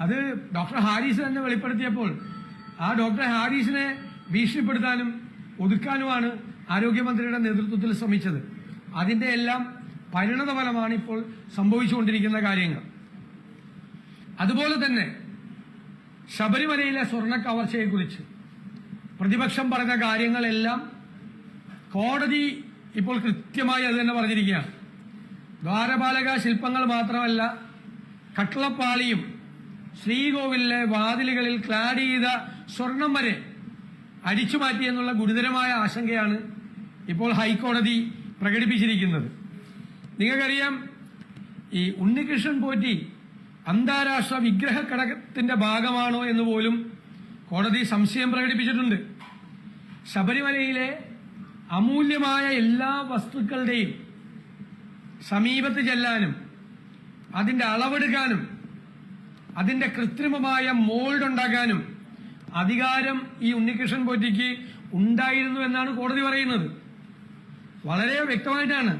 അത് ഡോക്ടർ ഹാരിസ് തന്നെ വെളിപ്പെടുത്തിയപ്പോൾ ആ ഡോക്ടർ ഹാരിസിനെ ഭീഷണിപ്പെടുത്താനും ഒതുക്കാനുമാണ് ആരോഗ്യമന്ത്രിയുടെ നേതൃത്വത്തിൽ ശ്രമിച്ചത്. അതിന്റെ എല്ലാം പരിണത ഫലമാണ് ഇപ്പോൾ സംഭവിച്ചുകൊണ്ടിരിക്കുന്ന കാര്യങ്ങൾ. അതുപോലെ തന്നെ ശബരിമലയിലെ സ്വർണ കവർച്ചയെക്കുറിച്ച് പ്രതിപക്ഷം പറഞ്ഞ കാര്യങ്ങളെല്ലാം കോടതി ഇപ്പോൾ കൃത്യമായി അത് തന്നെ പറഞ്ഞിരിക്കുകയാണ്. ദ്വാരപാലക ശില്പങ്ങൾ മാത്രമല്ല കട്ടളപ്പാളിയും ശ്രീകോവിലിലെ വാതിലുകളിൽ ക്ലാഡ് ചെയ്ത സ്വർണം വരെ അടിച്ചു മാറ്റി എന്നുള്ള ഗുരുതരമായ ആശങ്കയാണ് ഇപ്പോൾ ഹൈക്കോടതി പ്രകടിപ്പിച്ചിരിക്കുന്നത്. നിങ്ങൾക്കറിയാം ഈ ഉണ്ണികൃഷ്ണൻ പോറ്റി അന്താരാഷ്ട്ര വിഗ്രഹ ഘടകത്തിന്റെ ഭാഗമാണോ എന്ന് പോലും കോടതി സംശയം പ്രകടിപ്പിച്ചിട്ടുണ്ട്. ശബരിമലയിലെ അമൂല്യമായ എല്ലാ വസ്തുക്കളുടെയും സമീപത്ത് ചെല്ലാനും അതിന്റെ അളവെടുക്കാനും അതിന്റെ കൃത്രിമമായ മോൾഡ് ഉണ്ടാക്കാനും അധികാരം ഈ ഉണ്ണികൃഷ്ണൻ പോറ്റിക്ക് ഉണ്ടായിരുന്നു എന്നാണ് കോടതി പറയുന്നത് വളരെ വ്യക്തമായിട്ടാണ്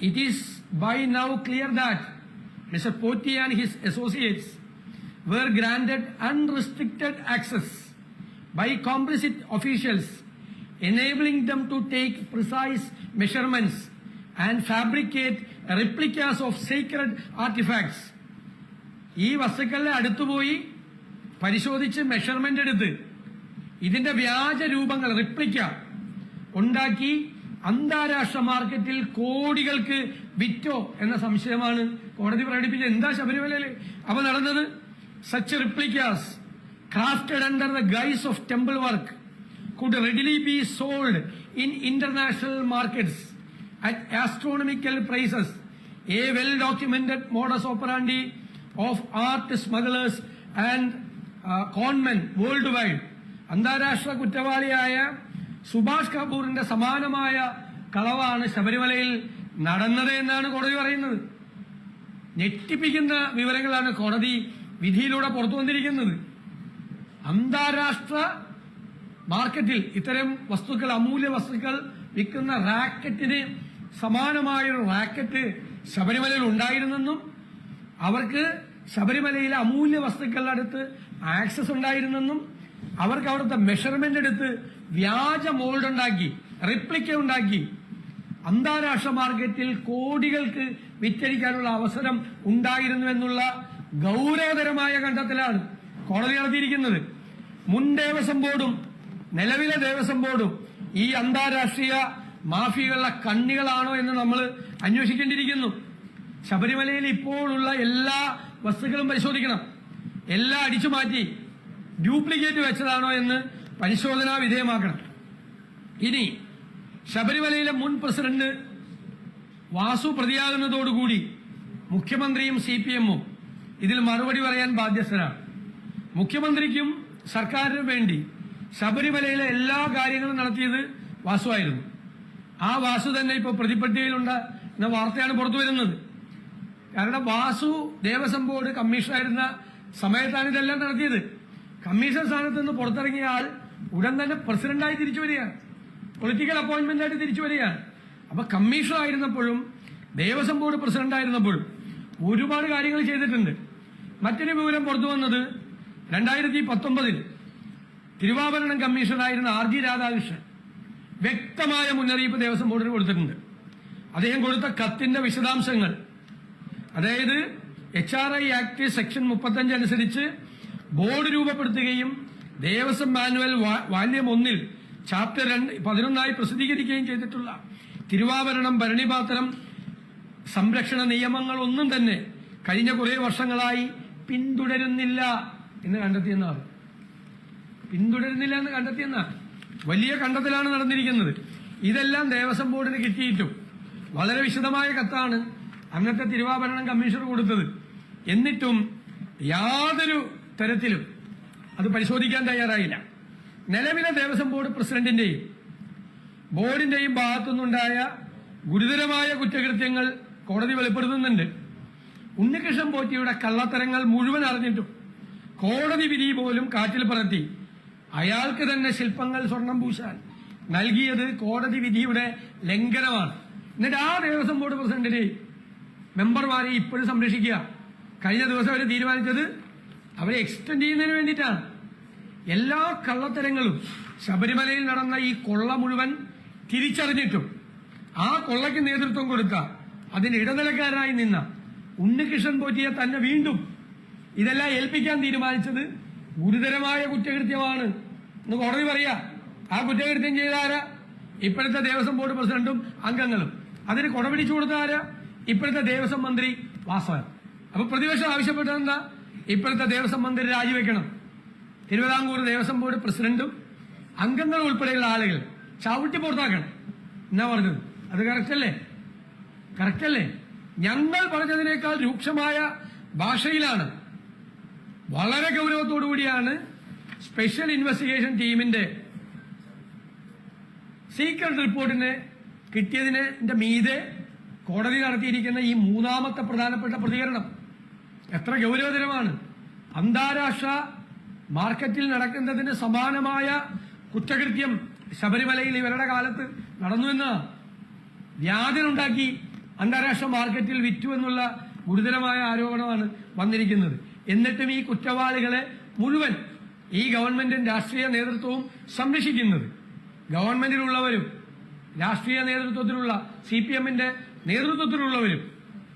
it is by now clear that mister Potti and his associates were granted unrestricted access by complicit officials, enabling them to take precise measurements and fabricate replicas of sacred artifacts. ഈ വസ്തുക്കളുടെ അടുത്തുപോയി പരിശോധിച്ച് മെഷർമെന്റ് എടുത്ത് ഇതിന്റെ വ്യാജ രൂപങ്ങൾ replica ഉണ്ടാക്കി അന്താരാഷ്ട്ര മാർക്കറ്റിൽ കോടികൾക്ക് വിറ്റോ എന്ന സംശയമാണ് കോടതി പ്രകടിപ്പിച്ചത് എന്താ ശബരിമലയിൽ അവ നടന്നത് such replicas crafted under the guise of temple work could readily be sold in international markets at astronomical prices. A well documented modus operandi of art smugglers and uh, world wide അന്താരാഷ്ട്ര കുറ്റവാളിയായ സുഭാഷ് കപൂറിന്റെ സമാനമായ കളവാണ് ശബരിമലയിൽ നടന്നത് എന്നാണ് കോടതി പറയുന്നത്. ഞെട്ടിപ്പിക്കുന്ന വിവരങ്ങളാണ് കോടതി വിധിയിലൂടെ പുറത്തു വന്നിരിക്കുന്നത്. അന്താരാഷ്ട്ര മാർക്കറ്റിൽ ഇത്തരം വസ്തുക്കൾ അമൂല്യ വസ്തുക്കൾ വിൽക്കുന്ന റാക്കറ്റിന് സമാനമായൊരു റാക്കറ്റ് ശബരിമലയിൽ ഉണ്ടായിരുന്നെന്നും അവർക്ക് ശബരിമലയിലെ അമൂല്യ വസ്തുക്കളുടെ അടുത്ത് ആക്സസ് ഉണ്ടായിരുന്നെന്നും അവർക്ക് അവിടുത്തെ മെഷർമെന്റ് എടുത്ത് വ്യാജ മോൾഡ് ഉണ്ടാക്കി റിപ്ലിക്ക ഉണ്ടാക്കി. അന്താരാഷ്ട്ര മാർക്കറ്റിൽ കോടികൾക്ക് വിറ്റഴിക്കാനുള്ള അവസരം ഉണ്ടായിരുന്നു എന്നുള്ള ഗൗരവതരമായ കണ്ടെത്തലാണ് കോടതി നടത്തിയിരിക്കുന്നത്. മുൻ ദേവസ്വം ബോർഡും നിലവിലെ ദേവസ്വം ബോർഡും ഈ അന്താരാഷ്ട്രീയ മാഫിയകളുടെ കണ്ണികളാണോ എന്ന് നമ്മൾ അന്വേഷിക്കേണ്ടിയിരിക്കുന്നു. ശബരിമലയിൽ ഇപ്പോഴുള്ള എല്ലാ വസ്തുക്കളും പരിശോധിക്കണം. എല്ലാം അടിച്ചു മാറ്റി ഡ്യൂപ്ലിക്കേറ്റ് വെച്ചതാണോ എന്ന് പരിശോധനാ വിധേയമാക്കണം. ഇനി ശബരിമലയിലെ മുൻ പ്രസിഡന്റ് വാസു പ്രതിയാകുന്നതോടുകൂടി മുഖ്യമന്ത്രിയും സി പി എമ്മും ഇതിൽ മറുപടി പറയാൻ ബാധ്യസ്ഥരാണ്. മുഖ്യമന്ത്രിക്കും സർക്കാരിനും വേണ്ടി ശബരിമലയിലെ എല്ലാ കാര്യങ്ങളും നടത്തിയത് വാസുവായിരുന്നു ആ വാസു തന്നെ ഇപ്പോൾ പ്രതിപട്ടികയിലുണ്ട് എന്ന വാർത്തയാണ് പുറത്തു വരുന്നത്. കാരണം വാസു ദേവസ്വം ബോർഡ് കമ്മീഷണറായിരുന്ന സമയത്താണ് ഇതെല്ലാം നടത്തിയത്. കമ്മീഷൻ സ്ഥാനത്ത് നിന്ന് പുറത്തിറങ്ങിയ ആൾ ഉടൻ തന്നെ പ്രസിഡന്റായി തിരിച്ചു വരികയാണ്. പൊളിറ്റിക്കൽ അപ്പോയിന്റ്മെന്റ് ആയിട്ട് തിരിച്ചു വരികയാണ്. അപ്പൊ കമ്മീഷണർ ആയിരുന്നപ്പോഴും ദേവസ്വം ബോർഡ് പ്രസിഡന്റ് ആയിരുന്നപ്പോഴും ഒരുപാട് കാര്യങ്ങൾ ചെയ്തിട്ടുണ്ട്. മറ്റൊരു വിവരം പുറത്തു വന്നത് രണ്ടായിരത്തി പത്തൊമ്പതിൽ തിരുവാഭരണം കമ്മീഷണറായിരുന്ന ആർ ജി രാധാകൃഷ്ണൻ വ്യക്തമായ മുന്നറിയിപ്പ് ദേവസ്വം ബോർഡിന് കൊടുത്തിട്ടുണ്ട്. അദ്ദേഹം കൊടുത്ത കത്തിന്റെ വിശദാംശങ്ങൾ അതായത് H R I act section മുപ്പത്തഞ്ച് അനുസരിച്ച് ബോർഡ് രൂപപ്പെടുത്തുകയും ദേവസ്വം മാനുവൽ വാല്യം ഒന്നിൽ ചാപ്റ്റർ രണ്ട് പതിനൊന്നായി പ്രസിദ്ധീകരിക്കുകയും ചെയ്തിട്ടുള്ള തിരുവാഭരണം ഭരണിപാത്രം സംരക്ഷണ നിയമങ്ങൾ ഒന്നും തന്നെ കഴിഞ്ഞ കുറേ വർഷങ്ങളായി പിന്തുടരുന്നില്ല എന്ന് കണ്ടെത്തിയെന്നാണ്. പിന്തുടരുന്നില്ല എന്ന് കണ്ടെത്തിയെന്നാണ്. വലിയ കണ്ടെത്തലാണ് നടന്നിരിക്കുന്നത്. ഇതെല്ലാം ദേവസ്വം ബോർഡിന് കിട്ടിയിട്ടും വളരെ വിശദമായ കത്താണ് അന്നത്തെ തിരുവാഭരണം കമ്മീഷണർ കൊടുത്തത്. എന്നിട്ടും യാതൊരു തരത്തിലും അത് പരിശോധിക്കാൻ തയ്യാറായില്ല. നിലവിലെ ദേവസ്വം ബോർഡ് പ്രസിഡന്റിന്റെയും ബോർഡിന്റെയും ഭാഗത്തുനിന്നുണ്ടായ ഗുരുതരമായ കുറ്റകൃത്യങ്ങൾ കോടതി വെളിപ്പെടുത്തുന്നുണ്ട്. ഉണ്ണികൃഷ്ണൻ പോറ്റിയുടെ കള്ളത്തരങ്ങൾ മുഴുവൻ അറിഞ്ഞിട്ടും കോടതി വിധി പോലും കാറ്റിൽ പറത്തി അയാൾക്ക് തന്നെ ശില്പങ്ങൾ സ്വർണം പൂശാൻ നൽകിയത് കോടതി വിധിയുടെ ലംഘനമാണ്. എന്നിട്ട് ആ ദേവസ്വം ബോർഡ് പ്രസിഡന്റിനെ മെമ്പർമാരെ ഇപ്പോഴും സംരക്ഷിക്കുക. കഴിഞ്ഞ ദിവസം അവർ തീരുമാനിച്ചത് അവരെ എക്സ്റ്റെൻഡ് ചെയ്യുന്നതിന് വേണ്ടിയിട്ടാണ്. എല്ലാ കള്ളത്തരങ്ങളും ശബരിമലയിൽ നടന്ന ഈ കൊള്ള മുഴുവൻ തിരിച്ചറിഞ്ഞിട്ടും ആ കൊള്ളയ്ക്ക് നേതൃത്വം കൊടുത്ത അതിന് ഇടനിലക്കാരായി നിന്ന ഉണ്ണികൃഷ്ണൻ പോറ്റിയെ തന്നെ വീണ്ടും ഇതെല്ലാം ഏൽപ്പിക്കാൻ തീരുമാനിച്ചത് ഗുരുതരമായ കുറ്റകൃത്യമാണ്. എന്ന് കോടതി പറയാ. ആ കുറ്റകൃത്യം ചെയ്ത ആരാ? ഇപ്പോഴത്തെ ദേവസ്വം ബോർഡ് പ്രസിഡന്റും അംഗങ്ങളും. അതിന് കൊടപിടിച്ചു കൊടുത്ത ആരാ? ഇപ്പോഴത്തെ ദേവസ്വം മന്ത്രി വാസവൻ. അപ്പൊ പ്രതിപക്ഷം ആവശ്യപ്പെട്ടത് എന്താ? ഇപ്പോഴത്തെ ദേവസ്വം മന്ത്രി രാജിവെക്കണം. തിരുവിതാംകൂർ ദേവസ്വം ബോർഡ് പ്രസിഡന്റും അംഗങ്ങൾ ഉൾപ്പെടെയുള്ള ആളുകൾ ചവിട്ടി പുറത്താക്കണം. എന്നാ പറഞ്ഞത്? അത് കറക്റ്റ് അല്ലേ? കറക്റ്റ് അല്ലേ? ഞങ്ങൾ പറഞ്ഞതിനേക്കാൾ രൂക്ഷമായ ഭാഷയിലാണ്. വളരെ ഗൗരവത്തോടു കൂടിയാണ് സ്പെഷ്യൽ ഇൻവെസ്റ്റിഗേഷൻ ടീമിന്റെ സീക്രട്ട് റിപ്പോർട്ടിന് കിട്ടിയതിന്റെ മീതെ കോടതി നടത്തിയിരിക്കുന്ന ഈ മൂന്നാമത്തെ പ്രധാനപ്പെട്ട പ്രതികരണം എത്ര ഗൗരവതരമാണ്. അന്താരാഷ്ട്ര മാർക്കറ്റിൽ നടക്കുന്നതിന് സമാനമായ കുറ്റകൃത്യം ശബരിമലയിൽ ഇവരുടെ കാലത്ത് നടന്നുവെന്ന് വ്യാജനുണ്ടാക്കി അന്താരാഷ്ട്ര മാർക്കറ്റിൽ വിറ്റു എന്നുള്ള ഗുരുതരമായ ആരോപണമാണ് വന്നിരിക്കുന്നത്. എന്നിട്ടും ഈ കുറ്റവാളികളെ മുഴുവൻ ഈ ഗവൺമെന്റും രാഷ്ട്രീയ നേതൃത്വവും സംരക്ഷിക്കുന്നത്. ഗവൺമെന്റിലുള്ളവരും രാഷ്ട്രീയ നേതൃത്വത്തിലുള്ള സി പി എമ്മിന്റെ നേതൃത്വത്തിലുള്ളവരും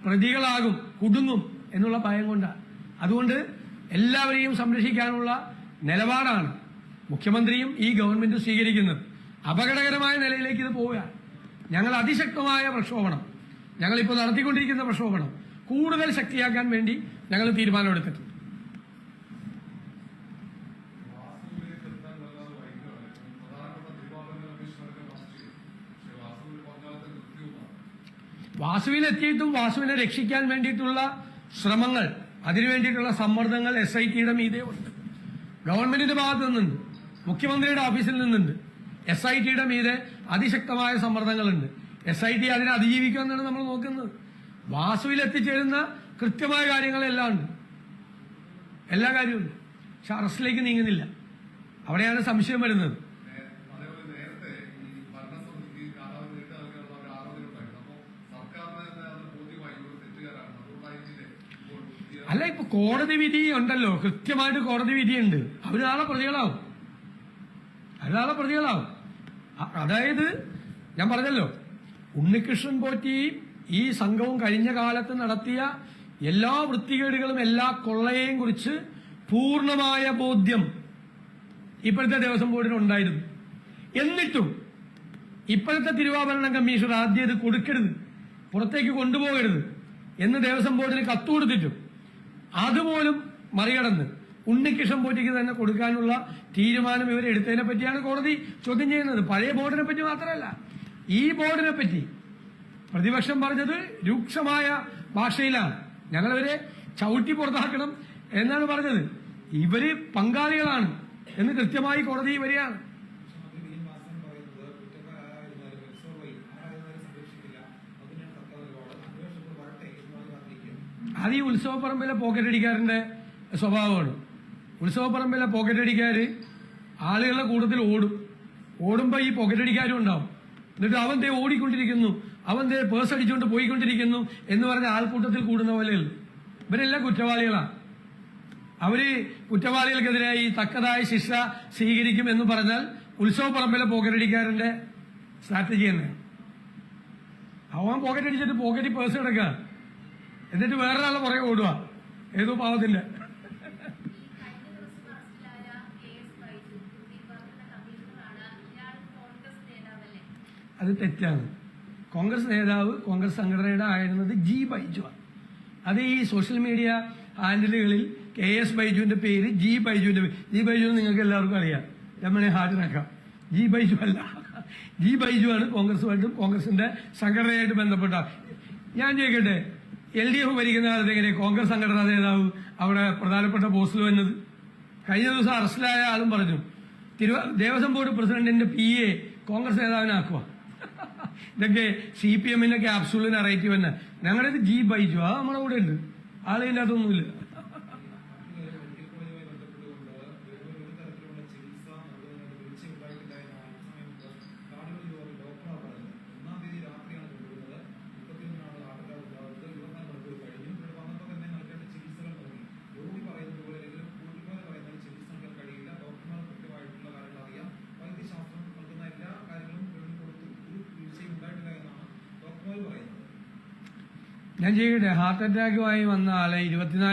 പ്രതികളാകും കുടുങ്ങും എന്നുള്ള ഭയം കൊണ്ടാണ് അതുകൊണ്ട് എല്ലാവരെയും സംരക്ഷിക്കാനുള്ള നിലപാടാണ് മുഖ്യമന്ത്രിയും ഈ ഗവൺമെന്റും സ്വീകരിക്കുന്നത്. അപകടകരമായ നിലയിലേക്ക് ഇത് പോവുകയാണ് ഞങ്ങൾ അതിശക്തമായ പ്രക്ഷോഭണം ഞങ്ങളിപ്പോൾ നടത്തിക്കൊണ്ടിരിക്കുന്ന പ്രക്ഷോഭണം കൂടുതൽ ശക്തിയാക്കാൻ വേണ്ടി ഞങ്ങൾ തീരുമാനമെടുത്തിട്ടുണ്ട്. വാസുവിലെത്തിയിട്ടും വാസുവിനെ രക്ഷിക്കാൻ വേണ്ടിയിട്ടുള്ള ശ്രമങ്ങൾ അതിനു വേണ്ടിയിട്ടുള്ള സമ്മർദ്ദങ്ങൾ എസ് ഐ ടിയുടെ മീതെ ഉണ്ട്. ഗവൺമെന്റിന്റെ ഭാഗത്തു നിന്നുണ്ട്. മുഖ്യമന്ത്രിയുടെ ഓഫീസിൽ നിന്നുണ്ട്. എസ് ഐ ടിയുടെ മീതെ അതിശക്തമായ സമ്മർദ്ദങ്ങളുണ്ട്. എസ് ഐ ടി അതിനെ അതിജീവിക്കുമെന്നാണ് നമ്മൾ നോക്കുന്നത്. വാസുവിൽ എത്തിച്ചേരുന്ന കൃത്യമായ കാര്യങ്ങളെല്ലാം ഉണ്ട്. എല്ലാ കാര്യവും പക്ഷെ അറസ്റ്റിലേക്ക് നീങ്ങുന്നില്ല. അവിടെയാണ് സംശയം വരുന്നത് നേ- അതേപോലെ നേരത്തെ ഈ ഭരണസമിതിക്ക് കാലാവധി നീട്ടി നൽകാനുള്ള ഒരു ആലോചന ഉണ്ടായിരുന്നു അപ്പോൾ സർക്കാരിന് തന്നെ അത് ബോധ്യമായി ഇവർ തെറ്റുകാരാണ് അതുകൊണ്ടായിരിക്കില്ലേ ഇപ്പോൾ പുതിയ അല്ല ഇപ്പൊ കോടതി വിധി ഉണ്ടല്ലോ. കൃത്യമായിട്ട് കോടതി വിധിയുണ്ട്. അവർ നാളെ പ്രതികളാവും. അവർ നാളെ പ്രതികളാവും. അതായത് ഞാൻ പറഞ്ഞല്ലോ ഉണ്ണികൃഷ്ണൻ പോറ്റിയും ഈ സംഘവും കഴിഞ്ഞ കാലത്ത് നടത്തിയ എല്ലാ വൃത്തികേടുകളും എല്ലാ കൊള്ളയെയും കുറിച്ച് പൂർണമായ ബോധ്യം ഇപ്പോഴത്തെ ദേവസ്വം ബോർഡിന് ഉണ്ടായിരുന്നു. എന്നിട്ടും ഇപ്പോഴത്തെ തിരുവാഭരണ കമ്മീഷൻ ആദ്യം ഇത് കൊടുക്കരുത് പുറത്തേക്ക് കൊണ്ടുപോകരുത് എന്ന് ദേവസ്വം ബോർഡിന് കത്ത് കൊടുത്തിട്ടും അതുപോലും മറികടന്ന് ഉണ്ണികൃഷ്ണൻ പോറ്റിക്ക് തന്നെ കൊടുക്കാനുള്ള തീരുമാനം ഇവർ എടുത്തതിനെ പറ്റിയാണ് കോടതി ചോദ്യം ചെയ്യുന്നത്. പഴയ ബോർഡിനെ പറ്റി മാത്രമല്ല ഈ ബോർഡിനെ പറ്റി പ്രതിപക്ഷം പറഞ്ഞത് രൂക്ഷമായ ഭാഷയിലാണ്. ഞങ്ങളവരെ ചവിട്ടി പുറത്താക്കണം എന്നാണ് പറഞ്ഞത്. ഇവർ പങ്കാളികളാണ് എന്ന് കൃത്യമായി കോടതി വരികയാണ്. അത് ഈ ഉത്സവപ്പറമ്പിലെ പോക്കറ്റ് അടിക്കാരന്റെ സ്വഭാവമാണ്. ഉത്സവപ്പറമ്പിലെ പോക്കറ്റ് അടിക്കാര് ആളുകളുടെ കൂട്ടത്തിൽ ഓടും. ഓടുമ്പോ ഈ പോക്കറ്റ് അടിക്കാരും ഉണ്ടാവും. എന്നിട്ട് അവൻ ദേ ഓടിക്കൊണ്ടിരിക്കുന്നു. അവൻ ദേ പേഴ്സ് അടിച്ചുകൊണ്ട് പോയിക്കൊണ്ടിരിക്കുന്നു എന്ന് പറഞ്ഞ ആൾക്കൂട്ടത്തിൽ കൂടുന്ന പോലെയുള്ളു. ഇവരെല്ലാം കുറ്റവാളികളാണ്. അവർ കുറ്റവാളികൾക്കെതിരായി തക്കതായ ശിക്ഷ സ്വീകരിക്കും എന്ന് പറഞ്ഞാൽ ഉത്സവപ്പറമ്പിലെ പോക്കറ്റ് അടിക്കാരന്റെ സ്ട്രാറ്റജി തന്നെയാണ്. അവൻ പോക്കറ്റ് അടിച്ചിട്ട് പോക്കറ്റ് പേഴ്സ് കിടക്കുക എന്നിട്ട് വേറൊരാളെ പുറകെ ഓടുക ഏതോ പാവത്തില്ല അത് തെറ്റാണ്. കോൺഗ്രസ് നേതാവ് കോൺഗ്രസ് സംഘടനയുടെ ആയിരുന്നത് ജി ബൈജു ആണ് അത് ഈ സോഷ്യൽ മീഡിയ ഹാൻഡിലുകളിൽ കെ എസ് ബൈജുവിന്റെ പേര് ജി ബൈജുവിന്റെ പേര് ജി ബൈജു നിങ്ങൾക്ക് എല്ലാവർക്കും അറിയാം. രമണെ ഹാജരാക്കാം. ജി ബൈജു അല്ല. ജി ബൈജു ആണ് കോൺഗ്രസുമായിട്ടും കോൺഗ്രസിന്റെ സംഘടനയായിട്ട് ബന്ധപ്പെട്ട ഞാൻ ചോദിക്കട്ടെ എൽ ഡി എഫ് ഭരിക്കുന്ന കാലത്ത് എങ്ങനെ കോൺഗ്രസ് സംഘടനാ നേതാവ് അവിടെ പ്രധാനപ്പെട്ട പോസ്റ്റിൽ വന്നത് കഴിഞ്ഞ ദിവസം അറസ്റ്റിലായ ആളും പറഞ്ഞു തിരുവ ദേവസ്വം ബോർഡ് പ്രസിഡന്റിന്റെ പി എ കോൺഗ്രസ് നേതാവിനാക്കുക ഇതൊക്കെ സി പി എമ്മിന്റെ ക്യാപ്സൂളിന് നറേറ്റീവ് തന്നെ ഞങ്ങളുടെ ജി ബൈജു അത് നമ്മുടെ കൂടെ ഉണ്ട് ആളില്ല ഞാൻ ചെയ്യട്ടെ? ഹാർട്ട് അറ്റാക്കുമായി വന്ന ആളെ ഇരുപത്തിനാല്